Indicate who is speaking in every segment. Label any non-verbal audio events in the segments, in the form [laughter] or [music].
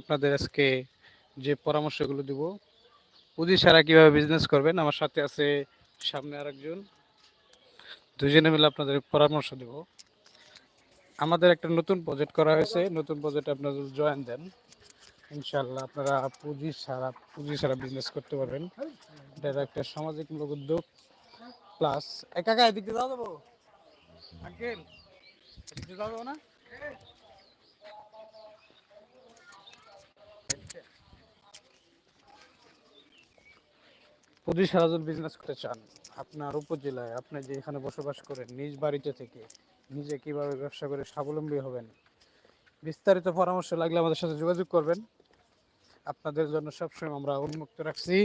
Speaker 1: আপনাদের আজকে যে পরামর্শগুলো দিব, পুঁজি ছাড়া কীভাবে বিজনেস করবেন, আমার সাথে আছে সামনে আরেকজন। দুজনে মিলে আপনাদের পরামর্শ দেব। আমাদের একটা নতুন প্রজেক্ট করা হয়েছে, নতুন প্রজেক্টে আপনারা জয়েন দেন ইনশাল্লাহ আপনারা পুঁজি ছাড়া পুঁজি ছাড়া বিজনেস করতে পারবেন। এটা একটা সামাজিকমূলক উদ্যোগ প্লাস একা আঙ্কেল এদিকে যাওয়া যাব না। ছাড়া যদি বিজনেস করতে চান, আপনার উপজেলায় আপনি যে এখানে বসবাস করেন, নিজ বাড়িতে থেকে নিজে কীভাবে ব্যবসা করে স্বাবলম্বী হবেন, বিস্তারিত পরামর্শ লাগলে আমাদের সাথে যোগাযোগ করবেন। আপনাদের জন্য সবসময় আমরা উন্মুক্ত রাখছি।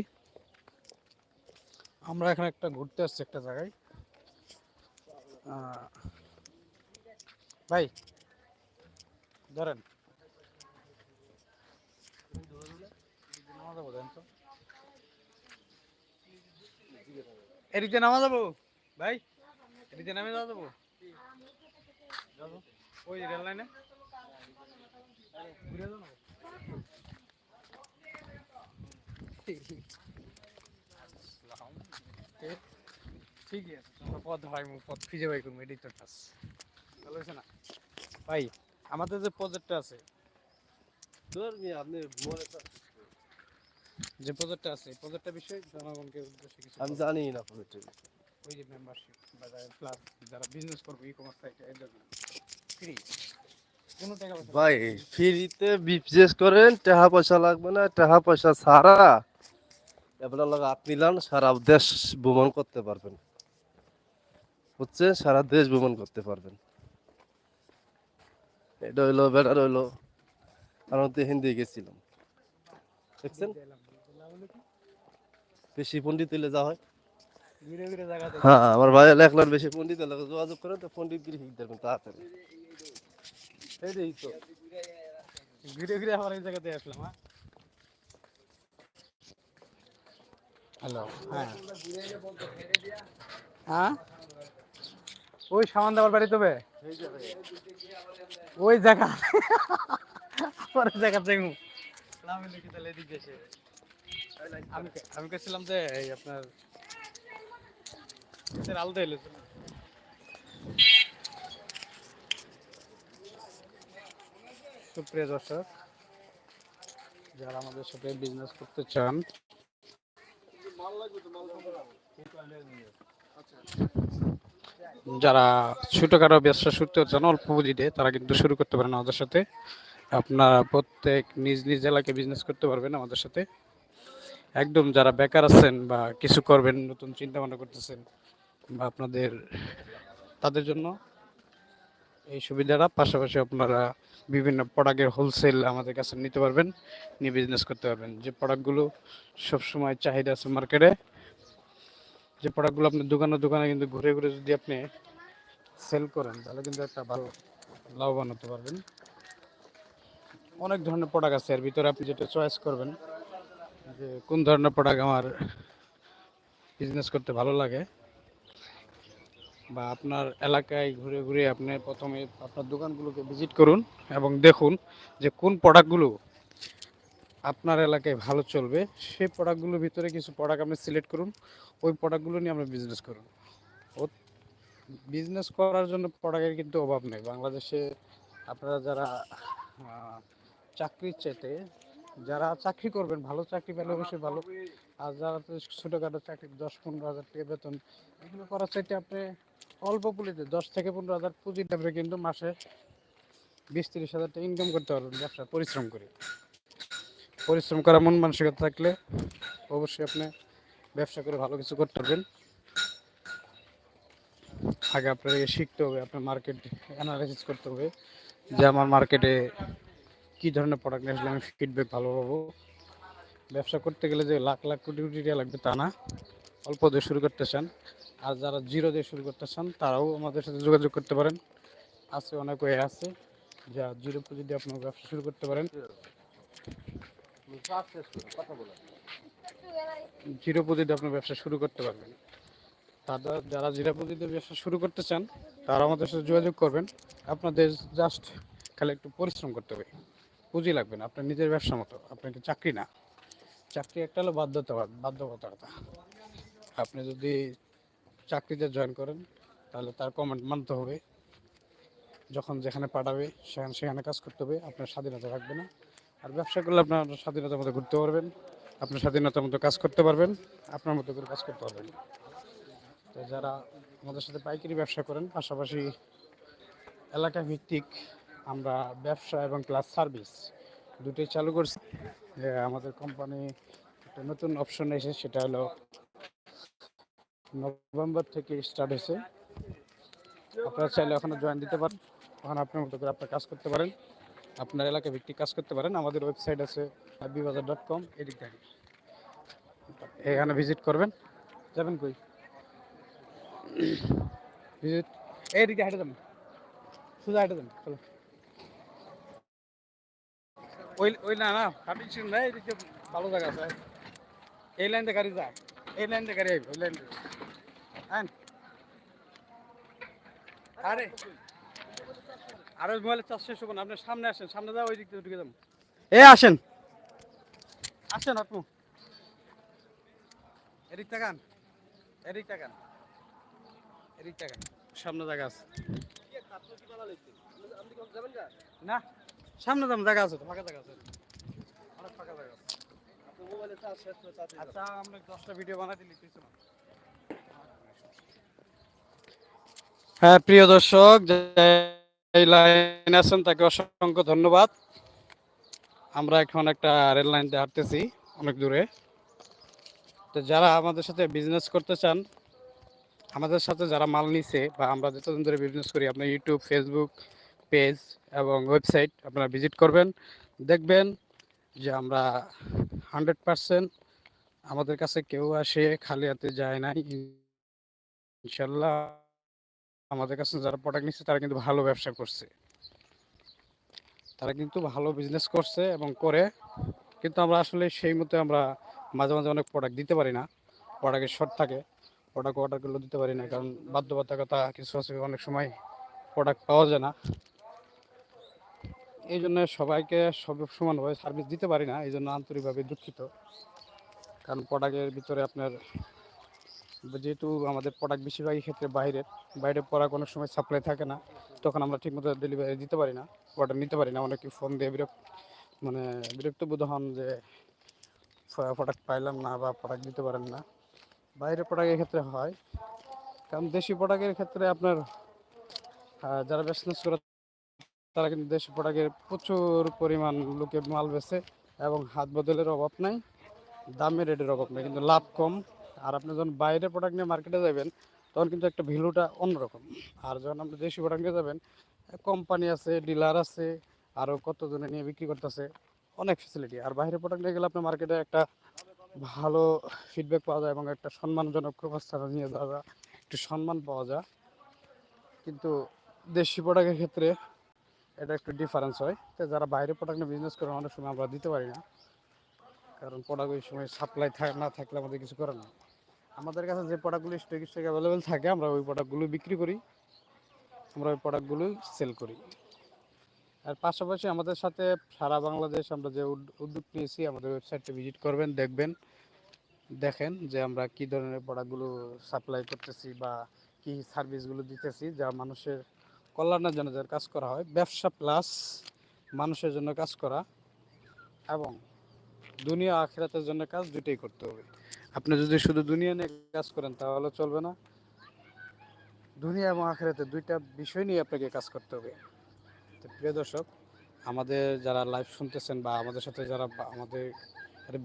Speaker 1: আমরা এখানে একটা ঘুরতে আসছি একটা জায়গায়। ভাই, ধরেন। এদিকে নামা যাব ভাই এদিকে নামে যাওয়া যাব। ওই রেল লাইনে। ঠিকই আছে পথ বাই না? ভাই, আমাদের যে প্রজেক্টটা আছে
Speaker 2: আপনি
Speaker 1: যে প্রজেক্টটা আছে প্রজেক্টটা বিষয়ে জনগণকে উদ্দেশ্যে কিছু
Speaker 2: আমি জানি না প্রজেক্টের
Speaker 1: ওই যে মেম্বারশিপ বা প্লাস যারা বিজনেস করবে ই কমার্স সাইটে এর জন্য। ফ্রি
Speaker 2: ভাই ফ্রিতে বিজনেস করেন টাকা পয়সা লাগবে না টাকা পয়সা ছাড়া আপনার লগে হাত মিলান সারা দেশ ভ্রমণ করতে পারবেন। হচ্ছে সারা দেশ ভ্রমণ করতে পারবেন। এটা হইল বেটার হইল আমি তো হিন্দি গেছিলাম। দেখছেন? বেশি পণ্ডিত হইলে যা হয়।
Speaker 1: ঘুরে ঘুরে জায়গা থেকে
Speaker 2: হ্যাঁ আমার ভাই লেখলার বেশি পণ্ডিত হলে যোগাযোগ করেন তো পণ্ডিত গিরি শিখ দেবেন তাড়াতাড়ি। তো।
Speaker 1: ঘুরে ঘুরে আমার এই জায়গাতে আসলাম হ্যাঁ। হ্যালো হ্যাঁ। হ্যাঁ? ওই সামান দেওয়ার বাড়ি তবে? ওই জায়গা। [laughs] পরে জায়গা দেখব আমি তাহলে এদিকে আমি আমি কেছিলাম যে এই আপনার আলাদা এলো সুপ্রিয় দর্শক, যারা আমাদের সাথে বিজনেস করতে চান, যারা ছোটখাটো ব্যবসা শুরু করতে চান, অল্প পুঁজিতে, তারা কিন্তু শুরু করতে পারেন আমাদের সাথে। আপনারা প্রত্যেক নিজ নিজ এলাকায় বিজনেস করতে পারবেন আমাদের সাথে। একদম যারা বেকার আছেন বা কিছু করবেন, নতুন চিন্তা ভাবনা করতেছেন বা আপনাদের, তাদের জন্য এই সুবিধাটা পাশাপাশি আপনারা বিভিন্ন প্রোডাক্টের হোলসেল আমাদের কাছে নিতে পারবেন, নিয়ে বিজনেস করতে পারবেন। যে প্রোডাক্টগুলো সবসময় চাহিদা আছে মার্কেটে যে প্রোডাক্টগুলো আপনি দোকানে দোকানে কিন্তু ঘুরে ঘুরে যদি আপনি সেল করেন, তাহলে কিন্তু একটা ভালো লাভবান হতে পারবেন। অনেক ধরনের প্রোডাক্ট আছে, এর ভিতরে আপনি যেটা চয়েস করবেন যে কোন ধরনের প্রোডাক্ট আমার বিজনেস করতে ভালো লাগে? বা আপনার এলাকায় ঘুরে ঘুরে আপনি প্রথমে আপনার দোকানগুলোকে ভিজিট করুন এবং দেখুন যে কোন প্রোডাক্টগুলো আপনার এলাকায় ভালো চলবে। সেই প্রোডাক্টগুলোর ভিতরে কিছু প্রোডাক্ট আপনি সিলেক্ট করুন, ওই প্রোডাক্টগুলো নিয়ে আমরা বিজনেস করুন। ও বিজনেস করার জন্য প্রোডাক্টের কিন্তু অভাব নেই। বাংলাদেশে আপনারা যারা চাকরির চাইতে যারা চাকরি করবেন, ভালো চাকরি পেলে অবশ্যই ভালো। আর যারা তো ছোটোখাটো চাকরি, দশ পনেরো হাজার টাকা বেতন, এগুলো করার চাইতে আপনি অল্প পুঁজিতে দশ থেকে পনেরো হাজার পুঁজি আপনি কিন্তু মাসে বিশ তিরিশ হাজার টাকা ইনকাম করতে পারবেন ব্যবসা পরিশ্রম করে। পরিশ্রম করা মন মানসিকতা থাকলে অবশ্যই আপনি ব্যবসা করে ভালো কিছু করতে পারবেন। আগে আপনাকে শিখতে হবে, আপনার মার্কেট অ্যানালাইসিস করতে হবে। যে আমার মার্কেটে কী ধরনের প্রোডাক্ট নিয়ে আসলে আমি ফিডব্যাক ভালো পাবো? ব্যবসা করতে গেলে যে লাখ লাখ কোটি কোটি টাকা লাগবে তা না। অল্প দিয়ে শুরু করতে চান। আর যারা জিরো দিয়ে শুরু করতে চান, তারাও আমাদের সাথে যোগাযোগ করতে পারেন। আছে অনেক ওয়ে আছে। যা জিরো পুঁজি দিয়ে আপনার ব্যবসা শুরু করতে পারেন। জিরো পুঁজিতে আপনার ব্যবসা শুরু করতে পারবেন। তারা যারা জিরো পুঁজিতে ব্যবসা শুরু করতে চান তারা আমাদের সাথে যোগাযোগ করবেন। আপনাদের জাস্ট খালি একটু পরিশ্রম করতে হবে। পুঁজি লাগবে না, আপনার নিজের ব্যবসা মতো আপনাকে চাকরি না? চাকরি একটা হলো বাধ্যতা বাধ্যকতা আপনি যদি চাকরিতে জয়েন করেন, তাহলে তার কমেন্ট মানতে হবে। যখন যেখানে পাঠাবে, সেখানে সেখানে কাজ করতে হবে, আপনার স্বাধীনতা থাকবে না। আর ব্যবসা করলে আপনার স্বাধীনতার মতো ঘুরতে পারবেন আপনার স্বাধীনতার মতো কাজ করতে পারবেন, আপনার মতো করে কাজ করতে পারবেন। তো যারা আমাদের সাথে পাইকারি ব্যবসা করেন, পাশাপাশি এলাকা ভিত্তিক আমরা ব্যবসা এবং ক্লাস সার্ভিস দুটোই চালু করছি। আমাদের কোম্পানি একটা নতুন অপশন এসে সেটা হলো নভেম্বর থেকে স্টার্ট হয়েছে। আপনারা চাইলে ওখানে জয়েন দিতে পারেন, ওখানে আপনার মতো করে আপনার কাজ করতে পারেন। আপনার এলাকা ভিত্তিক কাজ করতে পারেন, আমাদের ওয়েবসাইট আছে বিবাজার ডট কম এদিক এখানে ভিজিট করবেন। যাবেন কই? ভিজিট এইদিকে হেঁটে যাবেন। সোজা হেঁটে যাবেন, চলো। ওই ওই না না কাটিং না এদিকে ভালো জায়গা আছে। এই লাইনতে গাড়ি যায় এই লাইনতে গাড়ি আইবে ওই লাইনতে আন আরে আরে মোবাইলে চাষ শেষ হব না আপনি সামনে আসেন সামনে যাও ওই দিক থেকে ঢুকে যাব এ আসেন। আসেন আপু। এদিক তাকান এদিক তাকান এদিক তাকান। সামনে জায়গা আছে। না। সামনে যাম জায়গা আছে তো ফাঁকা জায়গা আছে। অনেক ফাঁকা জায়গা আছে। আচ্ছা আমরা দশটা ভিডিও বানাই দিলি হ্যাঁ প্রিয় দর্শক এই লাইন আছেন তাকে অসংখ্য ধন্যবাদ। আমরা এখন একটা রেল লাইন দিয়ে হাঁটতেছি অনেক দূরে। তো যারা আমাদের সাথে বিজনেস করতে চান আমাদের সাথে যারা মাল নিছে বা আমরা যতদিন ধরে বিজনেস করি আপনার ইউটিউব ফেসবুক পেজ এবং ওয়েবসাইট আপনারা ভিজিট করবেন। দেখবেন যে আমরা হান্ড্রেড পারসেন্ট আমাদের কাছে কেউ আসে, খালি হাতে যায় না ইনশাল্লাহ আমাদের কাছে যারা প্রোডাক্ট নিচ্ছে তারা কিন্তু ভালো ব্যবসা করছে। তারা কিন্তু ভালো বিজনেস করছে এবং করে, কিন্তু আমরা আসলে সেই মতো আমরা মাঝে মাঝে অনেক প্রোডাক্ট দিতে পারি না। প্রোডাক্টের শর্ট থাকে প্রোডাক্ট অর্ডারগুলো দিতে পারি না, কারণ বাধ্যবাধকতা কিছু আছে, অনেক সময় প্রোডাক্ট পাওয়া যায় না। এই জন্য সবাইকে সব সমানভাবে সার্ভিস দিতে পারি না এই জন্য আন্তরিকভাবে দুঃখিত। কারণ প্রোডাক্টের ভিতরে আপনার যেহেতু আমাদের প্রোডাক্ট বেশিরভাগই ক্ষেত্রে বাইরের, বাইরে প্রোডাক্ট অনেক সময় সাপ্লাই থাকে না, তখন আমরা ঠিকমতো ডেলিভারি দিতে পারি না অর্ডার নিতে পারি না। অনেকে ফোন দিয়ে বিরক্ত মানে বিরক্ত বোধ হন যে প্রোডাক্ট পাইলাম না বা প্রোডাক্ট দিতে পারেন না। বাইরের প্রোডাক্টের ক্ষেত্রে হয়। কারণ দেশি প্রোডাক্টের ক্ষেত্রে আপনার যারা বিজনেস করে তারা কিন্তু দেশি প্রোডাক্টের প্রচুর পরিমাণ লোকে মাল বেচে এবং হাত বদলের অভাব নাই, দামের রেটের অভাব নেই, কিন্তু লাভ কম। আর আপনি যখন বাইরে প্রোডাক্ট নিয়ে মার্কেটে যাবেন, তখন কিন্তু একটা ভ্যালুটা অন্যরকম। আর যখন আপনি দেশি প্রোডাক্ট নিয়ে যাবেন, কোম্পানি আছে, ডিলার আছে আরও কতজনে নিয়ে বিক্রি করতেছে, অনেক ফেসিলিটি আর বাইরে প্রোডাক্ট নিয়ে গেলে আপনার মার্কেটে একটা ভালো ফিডব্যাক পাওয়া যায় এবং একটা সম্মানজনক অবস্থানে নিয়ে যাওয়া একটু সম্মান পাওয়া যায়। কিন্তু দেশি প্রোডাক্টের ক্ষেত্রে এটা একটু ডিফারেন্স হয়। তো যারা বাইরে প্রোডাক্ট নিয়ে বিজনেস করে, অনেক সময় আমরা দিতে পারি না। কারণ প্রোডাক্ট ওই সময় সাপ্লাই না থাকলে আমাদের কিছু করার নেই। আমাদের কাছে যে প্রোডাক্টগুলি স্টক স্টক অ্যাভেলেবেল থাকে, আমরা ওই প্রোডাক্টগুলো বিক্রি করি। আমরা ওই প্রোডাক্টগুলো সেল করি। আর পাশাপাশি আমাদের সাথে সারা বাংলাদেশ আমরা যে উদ- উদ্যোগ নিয়েছি, আমাদের ওয়েবসাইটে ভিজিট করবেন, দেখবেন, দেখেন যে আমরা কি ধরনের প্রোডাক্টগুলো সাপ্লাই করতেছি বা কি সার্ভিসগুলো দিতেছি, যা মানুষের কল্যাণের জন্য যার কাজ করা হয়, ব্যবসা প্লাস মানুষের জন্য কাজ করা এবং দুনিয়া আখেরাতের জন্য কাজ দুটোই করতে হবে। আপনি যদি শুধু দুনিয়া নিয়ে কাজ করেন, তাহলে চলবে না। দুনিয়া এবং আখেরাতে দুইটা বিষয় নিয়ে আপনাকে কাজ করতে হবে। তো প্রিয় দর্শক, আমাদের যারা লাইভ শুনতেছেন বা আমাদের সাথে যারা আমাদের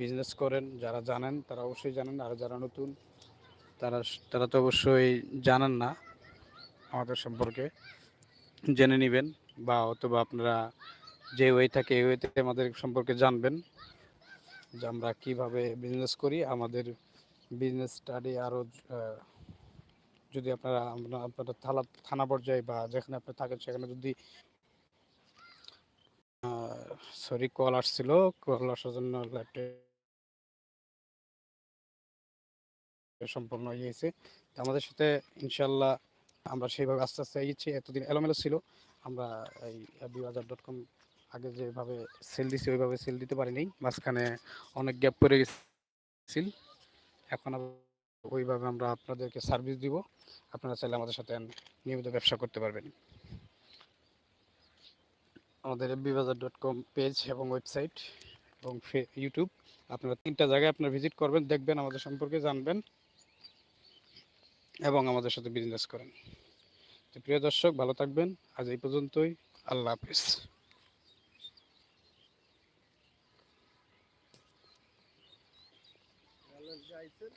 Speaker 1: বিজনেস করেন, যারা জানেন, তারা অবশ্যই জানেন। আর যারা নতুন, তারা তারা তো অবশ্যই জানেন না আমাদের সম্পর্কে। জেনে নেবেন বা অথবা আপনারা যে ওয়ে থাকে এই ওয়েতে আমাদের সম্পর্কে জানবেন যে আমরা কীভাবে বিজনেস করি। আমাদের বিজনেস স্টাডি আরও যদি আপনারা আপনারা থানা থানা পর্যায়ে বা যেখানে আপনি থাকেন সেখানে যদি সরি কল আসছিল কল আসার জন্য সম্পূর্ণ হয়ে গেছে আমাদের সাথে ইনশাল্লাহ আমরা সেইভাবে আস্তে আস্তে এগিয়েছি। এতদিন এলোমেলো ছিল। আমরা এই বাজার ডট কম আগে যেভাবে সেল দিছি, ওইভাবে সেল দিতে পারিনি। মাঝখানে অনেক গ্যাপ পড়ে গেছিল। এখন ওইভাবে আমরা আপনাদেরকে সার্ভিস দিব। আপনারা চাইলে আমাদের সাথে নিয়মিত ব্যবসা করতে পারবেন। আমাদের FB Bazar dot com page এবং ওয়েবসাইট এবং ইউটিউব আপনারা তিনটা জায়গায় আপনারা ভিজিট করবেন, দেখবেন, আমাদের সম্পর্কে জানবেন। এবং আমাদের সাথে বিজনেস করেন। তো প্রিয় দর্শক, ভালো থাকবেন। আজ এই পর্যন্তই। আল্লাহ হাফিজ।